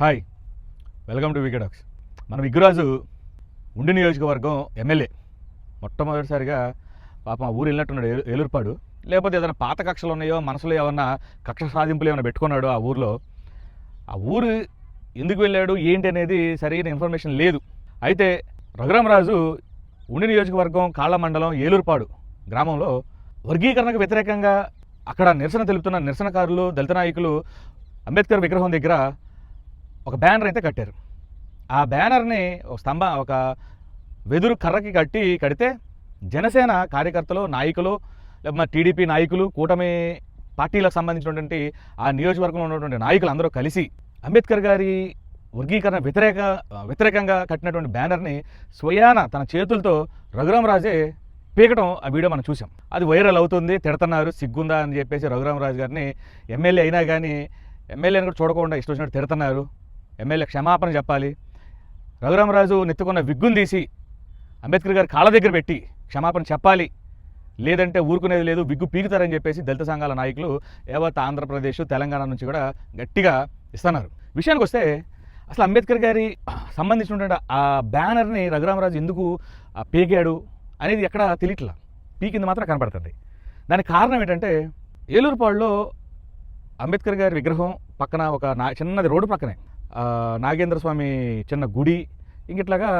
Hi welcome to వికెడాక్స్ మన విగ్గురాజు ఉండి నియోజకవర్గం ఎమ్మెల్యే. మొట్టమొదటిసారిగా పాపం ఆ ఊరు వెళ్ళినట్టున్నాడు ఏలు- ఏలూరుపాడు. లేకపోతే ఏదైనా పాత కక్షలు ఉన్నాయో మనసులో ఏమన్నా కక్ష సాధింపులు ఏమైనా పెట్టుకున్నాడు ఆ ఊరిలో. ఆ ఊరు ఎందుకు వెళ్ళాడు ఏంటి అనేది సరైన ఇన్ఫర్మేషన్ లేదు. అయితే రఘురామరాజు ఉండి నియోజకవర్గం కాళ్ళ మండలం ఏలూరుపాడు గ్రామంలో వర్గీకరణకు వ్యతిరేకంగా అక్కడ నిరసన తెలుపుతున్న నిరసనకారులు దళిత నాయకులు అంబేద్కర్ విగ్రహం దగ్గర ఒక బ్యానర్ అయితే కట్టారు. ఆ బ్యానర్ని ఒక స్తంభ ఒక వెదురు కర్రకి కట్టి కడితే జనసేన కార్యకర్తలు నాయకులు లేకపోతే టీడీపీ నాయకులు కూటమి పార్టీలకు సంబంధించినటువంటి ఆ నియోజకవర్గంలో ఉన్నటువంటి నాయకులు అందరూ కలిసి అంబేద్కర్ గారి వర్గీకరణ వ్యతిరేక వ్యతిరేకంగా కట్టినటువంటి బ్యానర్ని స్వయాన తన చేతులతో రఘురామరాజే పీకటం ఆ వీడియో మనం చూసాం అది వైరల్ అవుతుంది తిడుతున్నారు సిగ్గుందా అని చెప్పేసి రఘురామరాజు గారిని ఎమ్మెల్యే అయినా కానీ ఎమ్మెల్యేని కూడా చూడకుండా ఇష్టం వచ్చినట్టు తిడుతున్నారు. ఎమ్మెల్యే క్షమాపణ చెప్పాలి. రఘురామరాజు నెత్తుకున్న విగ్గును తీసి అంబేద్కర్ గారి కాళ్ళ దగ్గర పెట్టి క్షమాపణ చెప్పాలి. లేదంటే ఊరుకునేది లేదు విగ్గు పీకుతారని చెప్పేసి దళిత సంఘాల నాయకులు యావత్ ఆంధ్రప్రదేశ్ తెలంగాణ నుంచి కూడా గట్టిగా ఇస్తున్నారు. విషయానికి వస్తే అసలు అంబేద్కర్ గారి సంబంధించినటువంటి ఆ బ్యానర్ని రఘురామరాజు ఎందుకు పీకాడు అనేది ఎక్కడ తెలియట్లా? పీకింది మాత్రం కనపడుతుంది. దానికి కారణం ఏంటంటే ఏలూరుపాడులో అంబేద్కర్ గారి విగ్రహం పక్కన ఒక నా చిన్నది రోడ్డు పక్కనే నాగేంద్ర స్వామి చిన్న గుడి ఇంకిట్లాగా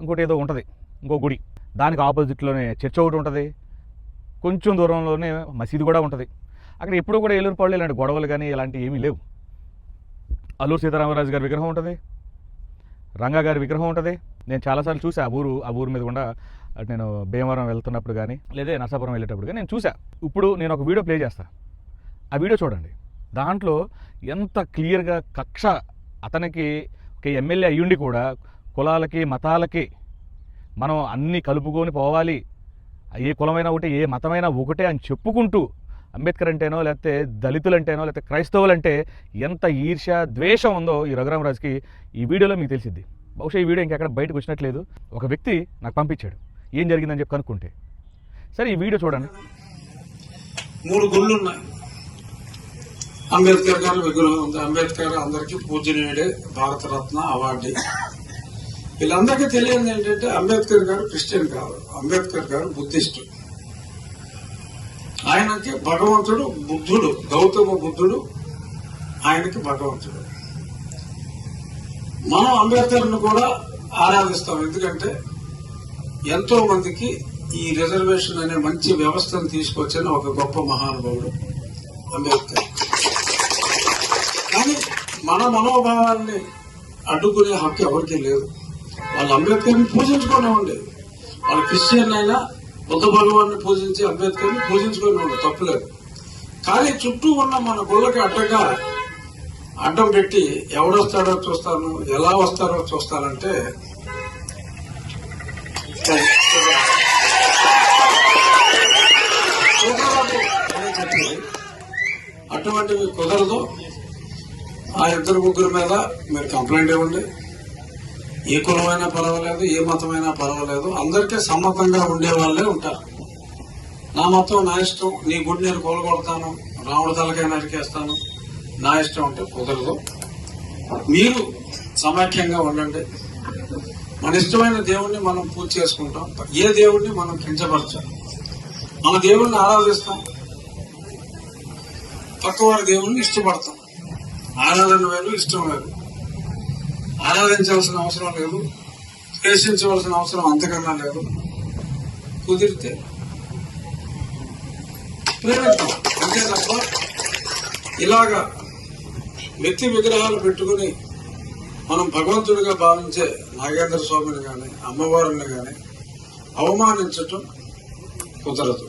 ఇంకోటి ఏదో ఉంటుంది ఇంకో గుడి. దానికి ఆపోజిట్లోనే చర్చ్ ఒకటి ఉంటుంది. కొంచెం దూరంలోనే మసీదు కూడా ఉంటుంది. అక్కడ ఎప్పుడు కూడా ఏలూరుపాళ్ళు ఇలాంటి గొడవలు కానీ ఇలాంటివి ఏమీ లేవు. అల్లూరు సీతారామరాజు గారి విగ్రహం ఉంటుంది. రంగా గారి విగ్రహం ఉంటుంది. నేను చాలాసార్లు చూసా ఆ ఊరు ఆ ఊరు మీద కూడా అటు నేను భీమవరం వెళ్తున్నప్పుడు కానీ లేదా నర్సాపురం వెళ్ళేటప్పుడు కానీ నేను చూసా. ఇప్పుడు నేను ఒక వీడియో ప్లే చేస్తాను ఆ వీడియో చూడండి. దాంట్లో ఎంత క్లియర్గా కక్ష అతనికి ఒక ఎమ్మెల్యే అయ్యుండి కూడా కులాలకి మతాలకి మనం అన్నీ కలుపుకొని పోవాలి. ఏ కులమైనా ఒకటి ఏ మతమైనా ఒకటే అని చెప్పుకుంటూ అంబేద్కర్ అంటేనో లేకపోతే దళితులంటేనో లేకపోతే క్రైస్తవులంటే ఎంత ఈర్ష్య ద్వేషం ఉందో ఈ రఘురామరాజుకి ఈ వీడియోలో మీకు తెలిసిద్ది. బహుశా ఈ వీడియో ఇంకెక్కడ బయటకు వచ్చినట్లేదు. ఒక వ్యక్తి నాకు పంపించాడు. ఏం జరిగిందని చెప్పి కనుక్కుంటే. సరే ఈ వీడియో చూడండి. మూడు గుళ్ళు ఉన్నాయి అంబేద్కర్ గారి విగ్రహం ఉంది. అంబేద్కర్ అందరికీ పూజనీయుడే భారతరత్న అవార్డు. వీళ్ళందరికీ తెలియదు ఏంటంటే అంబేద్కర్ గారు క్రిస్టియన్ కాదు. అంబేద్కర్ గారు బుద్ధిస్టు. ఆయనకి భగవంతుడు బుద్ధుడు గౌతమ బుద్ధుడు ఆయనకి భగవంతుడు. మనం అంబేద్కర్ను కూడా ఆరాధిస్తాం. ఎందుకంటే ఎంతో మందికి ఈ రిజర్వేషన్ అనే మంచి వ్యవస్థను తీసుకొచ్చిన ఒక గొప్ప మహానుభావుడు అంబేద్కర్. మన మనోభావాల్ని అడ్డుకునే హక్కు ఎవరికీ లేదు. వాళ్ళు అంబేద్కర్ని పూజించుకునేవ్వండి వాళ్ళు క్రిస్టియన్ అయినా బుద్ధ భగవాన్ని పూజించి అంబేద్కర్ని పూజించుకునేవాడు తప్పులేదు కానీ చుట్టూ ఉన్న మన గుళ్ళకి అడ్డగా అడ్డం పెట్టి ఎవడొస్తాడో చూస్తాను ఎలా వస్తారో చూస్తానంటే అటువంటివి కుదరదు. ఆ ఇద్దరు ముగ్గురు మీద మీరు కంప్లైంట్ ఇవ్వండి. ఏ కులమైనా పర్వాలేదు ఏ మతమైనా పర్వాలేదు అందరికీ సమ్మతంగా ఉండేవాళ్ళే ఉంటారు. నా మతం నా ఇష్టం నీ గుడి నేను కోలగొడతాను రాముడి తలకై నరికేస్తాను నా ఇష్టం అంటే కుదరదు. మీరు సమాఖ్యంగా ఉండండి. మన ఇష్టమైన దేవుణ్ణి మనం పూజ చేసుకుంటాం. ఏ దేవుణ్ణి మనం కించపరచాం మన దేవుణ్ణి ఆరాధిస్తాం. పక్కవారి దేవుణ్ణి ఇష్టపడతాం. ఆరాధన వేరు ఇష్టం వేరు. ఆరాధించాల్సిన అవసరం లేదు. ద్వేషించవలసిన అవసరం అంతకన్నా లేదు. కుదిరితే ప్రేమిద్దాం. అంతే తప్ప ఇలాగా వ్యక్తి విగ్రహాలు పెట్టుకుని మనం భగవంతుడిగా భావించే నాగేంద్ర స్వామిని కానీ అమ్మవారిని కానీ అవమానించటం కుదరదు.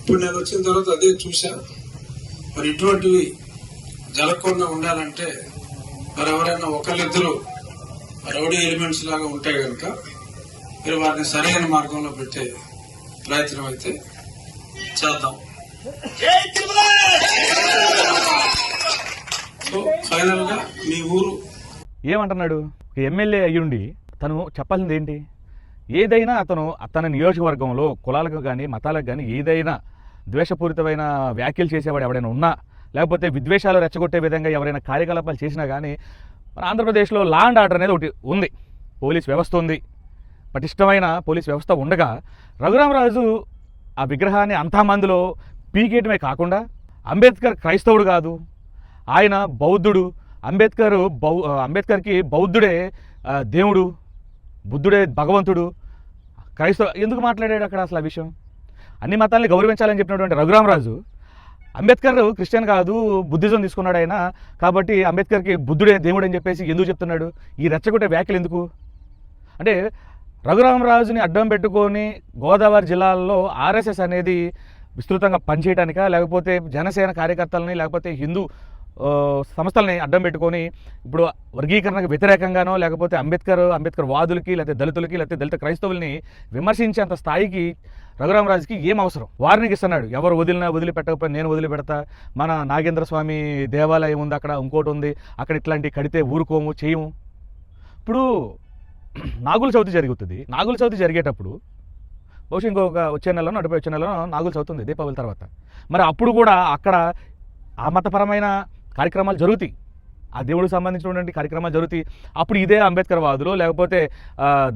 ఇప్పుడు నేను వచ్చిన తర్వాత అదే చూశా. మరి ఇటువంటివి జరగకుండా ఉండాలంటే మరి ఎవరైనా ఒకళ్ళిద్దరు రౌడీ ఎలిమెంట్స్ లాగా ఉంటే కనుక మీరు వారిని సరైన మార్గంలో పెట్టే ప్రయత్నం అయితే చేద్దాం. సో ఫైనల్గా మీ ఊరు ఏమంటున్నాడు? ఒక ఎమ్మెల్యే అయ్యుండి తను చెప్పాల్సింది ఏంటి? ఏదైనా అతను తన నియోజకవర్గంలో కులాలకు కానీ మతాలకు కానీ ఏదైనా ద్వేషపూరితమైన వ్యాఖ్యలు చేసేవాడు ఎవడైనా ఉన్నా లేకపోతే విద్వేషాలు రెచ్చగొట్టే విధంగా ఎవరైనా కార్యకలాపాలు చేసినా కానీ మన ఆంధ్రప్రదేశ్లో లా అండ్ ఆర్డర్ అనేది ఒకటి ఉంది. పోలీస్ వ్యవస్థ ఉంది. పటిష్టమైన పోలీస్ వ్యవస్థ ఉండగా రఘురామరాజు ఆ విగ్రహాన్ని అంతా మందిలో పీకేయటమే కాకుండా అంబేద్కర్ క్రైస్తవుడు కాదు ఆయన బౌద్ధుడు అంబేద్కర్ బౌ అంబేద్కర్కి బౌద్ధుడే దేవుడు బుద్ధుడే భగవంతుడు క్రైస్తవ ఎందుకు మాట్లాడాడు అక్కడ అసలు ఆ విషయం? అన్ని మతాల్ని గౌరవించాలని చెప్పినటువంటి రఘురామరాజు అంబేద్కర్ క్రిస్టియన్ కాదు బుద్ధిజం తీసుకున్నాడు ఆయన. కాబట్టి అంబేద్కర్కి బుద్ధుడే దేవుడు అని చెప్పేసి ఎందుకు చెప్తున్నాడు? ఈ రెచ్చగొట్టే వ్యాఖ్యలు ఎందుకు? అంటే రఘురామరాజుని అడ్డం పెట్టుకొని గోదావరి జిల్లాల్లో ఆర్ఎస్ఎస్ అనేది విస్తృతంగా పనిచేయడానిక లేకపోతే జనసేన కార్యకర్తలని లేకపోతే హిందూ సంస్థలని అడ్డం పెట్టుకొని ఇప్పుడు వర్గీకరణకు వ్యతిరేకంగానో లేకపోతే అంబేద్కర్ అంబేద్కర్ వాదులకి లేకపోతే దళితులకి లేకపోతే దళిత క్రైస్తవుల్ని విమర్శించేంత స్థాయికి రఘురామరాజుకి ఏం అవసరం? వార్నింగ్ ఇస్తున్నాడు. ఎవరు వదిలినా వదిలిపెట్టకపోయినా నేను వదిలిపెడతా. మన నాగేంద్ర స్వామి దేవాలయం ఉంది అక్కడ ఇంకోటి ఉంది. అక్కడ ఇట్లాంటివి కడితే ఊరుకోము చేయము. ఇప్పుడు నాగుల చవితి జరుగుతుంది. నాగుల చవితి జరిగేటప్పుడు బహుశా ఇంకొక వచ్చే నెలలో నడిపే వచ్చే నెలలో నాగుల చవితి ఉంది దీపావళి తర్వాత. మరి అప్పుడు కూడా అక్కడ ఆ మతపరమైన కార్యక్రమాలు జరుగుతాయి. ఆ దేవుడికి సంబంధించినటువంటి కార్యక్రమాలు జరుగుతాయి. అప్పుడు ఇదే అంబేద్కర్ వాదులు లేకపోతే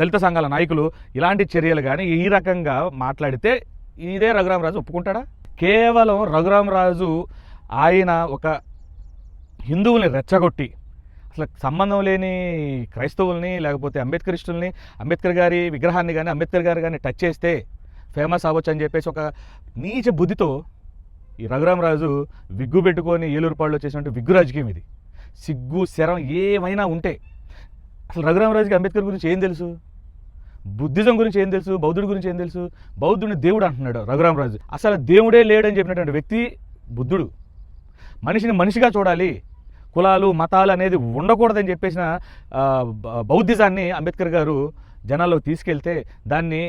దళిత సంఘాల నాయకులు ఇలాంటి చర్యలు కానీ ఈ రకంగా మాట్లాడితే ఇదే రఘురామరాజు ఒప్పుకుంటాడా? కేవలం రఘురామరాజు ఆయన ఒక హిందువుల్ని రెచ్చగొట్టి అసలు సంబంధం లేని క్రైస్తవుల్ని లేకపోతే అంబేద్కరిస్టుల్ని అంబేద్కర్ గారి విగ్రహాన్ని కానీ అంబేద్కర్ గారు కానీ టచ్ చేస్తే ఫేమస్ అవ్వచ్చు అని చెప్పేసి ఒక నీచ బుద్ధితో ఈ రఘురామరాజు విగ్గు పెట్టుకొని ఏలూరుపాడులో చేసినట్టు విగ్గు రాజకీయం ఇది. సిగ్గు శరం ఏమైనా ఉంటే. అసలు రఘురామరాజుకి అంబేద్కర్ గురించి ఏం తెలుసు? బుద్ధిజం గురించి ఏం తెలుసు? బౌద్ధుడి గురించి ఏం తెలుసు? బౌద్ధుడిని దేవుడు అంటున్నాడు రఘురామరాజు. అసలు దేవుడే లేడని చెప్పినటువంటి వ్యక్తి బుద్ధుడు. మనిషిని మనిషిగా చూడాలి. కులాలు మతాలు అనేది ఉండకూడదని చెప్పేసిన బౌద్ధిజాన్ని అంబేద్కర్ గారు జనాల్లో తీసుకెళ్తే దాన్ని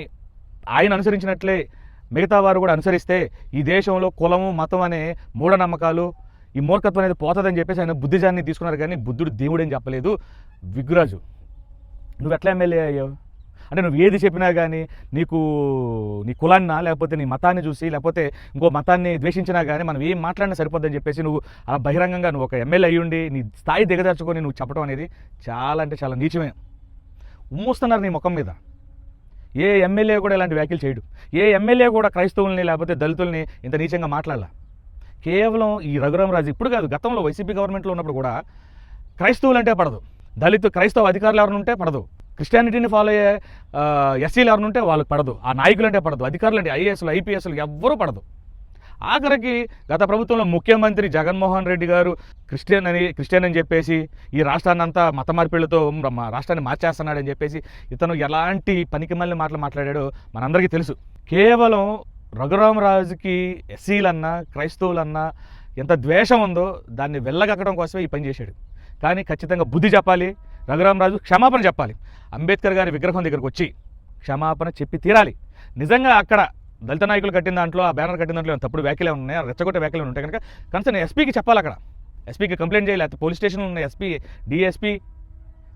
ఆయన అనుసరించినట్లే మిగతా వారు కూడా అనుసరిస్తే ఈ దేశంలో కులము మతం అనే మూఢనమ్మకాలు ఈ మూర్ఖత్వం అనేది పోతుందని చెప్పేసి ఆయన బుద్ధిజాన్ని తీసుకున్నారు కానీ బుద్ధుడు దేవుడని చెప్పలేదు. విగ్రాజు నువ్వు ఎట్లా ఎమ్మెల్యే అయ్యావు? అంటే నువ్వు ఏది చెప్పినా కానీ నీకు నీ కులాన్న లేకపోతే నీ మతాన్ని చూసి లేకపోతే ఇంకో మతాన్ని ద్వేషించినా కానీ మనం ఏం మాట్లాడినా సరిపోద్దని చెప్పేసి నువ్వు అలా బహిరంగంగా నువ్వు ఒక ఎమ్మెల్యే అయ్యుండి నీ స్థాయి దిగదార్చుకొని నువ్వు చెప్పడం అనేది చాలా అంటే చాలా నీచమే. ఉమ్మూస్తున్నారు నీ ముఖం మీద. ఏ ఎమ్మెల్యే కూడా ఇలాంటి వ్యాఖ్యలు చేయడు. ఏ ఎమ్మెల్యే కూడా క్రైస్తవుల్ని లేకపోతే దళితుల్ని ఇంత నీచంగా మాట్లాడాల. కేవలం ఈ రఘురామరాజు ఇప్పుడు కాదు గతంలో వైసీపీ గవర్నమెంట్లో ఉన్నప్పుడు కూడా క్రైస్తవులు అంటే పడదు. దళిత క్రైస్తవ అధికారులు ఎవరిని ఉంటే పడదు. క్రిస్టియానిటీని ఫాలో అయ్యే ఎస్సీలు ఎవరిని ఉంటే వాళ్ళకి పడదు. ఆ నాయకులు అంటే పడదు. అధికారులు అంటే ఐఏఎస్లు ఐపీఎస్లు ఎవ్వరూ పడదు. ఆఖరికి గత ప్రభుత్వంలో ముఖ్యమంత్రి జగన్మోహన్ రెడ్డి గారు క్రిస్టియన్ అని క్రిస్టియన్ అని చెప్పేసి ఈ రాష్ట్రాన్ని అంతా మత మార్పిళ్ళతో మా రాష్ట్రాన్ని మార్చేస్తున్నాడని చెప్పేసి ఇతను ఎలాంటి పనికి మళ్ళీ మాటలు మాట్లాడాడో మనందరికీ తెలుసు. కేవలం రఘురామరాజుకి ఎస్సీలన్నా క్రైస్తవులన్నా ఎంత ద్వేషం ఉందో దాన్ని వెళ్ళగక్కడం కోసమే ఈ పని చేశాడు. కానీ ఖచ్చితంగా బుద్ధి చెప్పాలి రఘురామరాజు క్షమాపణ చెప్పాలి. అంబేద్కర్ గారి విగ్రహం దగ్గరకు వచ్చి క్షమాపణ చెప్పి తీరాలి. నిజంగా అక్కడ దళిత నాయకులు కట్టిన దాంట్లో ఆ బ్యానర్ కట్టిన దాంట్లో తప్పుడు వ్యాఖ్యలు ఉన్నాయి? రెచ్చగొట్టే వ్యాఖ్యలు ఉంటాయి కనుక కనీసం ఎస్పీకి చెప్పాలి అక్కడ. ఎస్పీకి కంప్లైంట్ చేయాలి పోలీస్ స్టేషన్లో ఉన్న ఎస్పీ డిఎస్పీ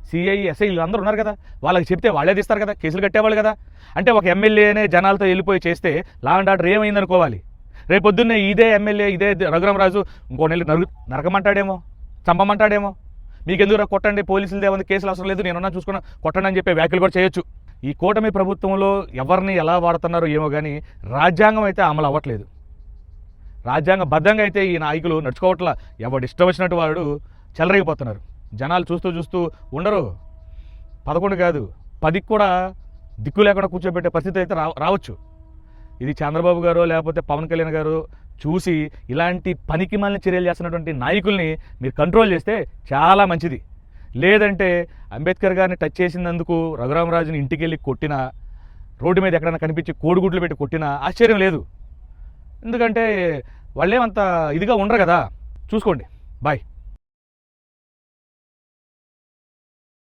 సిఐ ఎస్ఐ అందరూ ఉన్నారు కదా. వాళ్ళకి చెప్తే వాళ్ళే తీస్తారు కదా. కేసులు కట్టేవాళ్ళు కదా. అంటే ఒక ఎమ్మెల్యేనే జనాలతో వెళ్ళిపోయి చేస్తే లా అండ్ ఆర్డర్ ఏమైంది అనుకోవాలి ఇదే ఎమ్మెల్యే ఇదే రఘురామరాజు ఇంకో నెల నరు నరకమంటాడేమో? చంపమంటాడేమో? మీకెందుకు కొట్టండి పోలీసులు ఉంది కేసులు అవసరం లేదు నేనున్నా చూసుకున్నా కొట్టండి అని చెప్పే వ్యాఖ్యలు కూడా చేయొచ్చు. ఈ కూటమి ప్రభుత్వంలో ఎవరిని ఎలా వాడుతున్నారో ఏమో కానీ రాజ్యాంగం అయితే అమలు అవ్వట్లేదు. రాజ్యాంగ బద్ధంగా అయితే ఈ నాయకులు నడుచుకోవట్లా. ఎవడు ఇష్టం వచ్చినట్టు వాడు చెలరేగిపోతున్నారు. జనాలు చూస్తూ చూస్తూ ఉండరు. పదకొండు కాదు పదికి కూడా దిక్కు లేకుండా కూర్చోబెట్టే పరిస్థితి అయితే రా రావచ్చు. ఇది చంద్రబాబు గారు లేకపోతే పవన్ కళ్యాణ్ గారు చూసి ఇలాంటి పనికి మళ్ళీ చర్యలు చేస్తున్నటువంటి నాయకుల్ని మీరు కంట్రోల్ చేస్తే చాలా మంచిది. లేదంటే అంబేద్కర్ గారిని టచ్ చేసినందుకు రఘురామరాజుని ఇంటికి వెళ్ళి కొట్టినా రోడ్డు మీద ఎక్కడైనా కనిపించి కోడిగుడ్లు పెట్టి కొట్టినా ఆశ్చర్యం లేదు. ఎందుకంటే వాళ్ళేమంత ఇదిగా ఉండరు కదా. చూసుకోండి. బాయ్.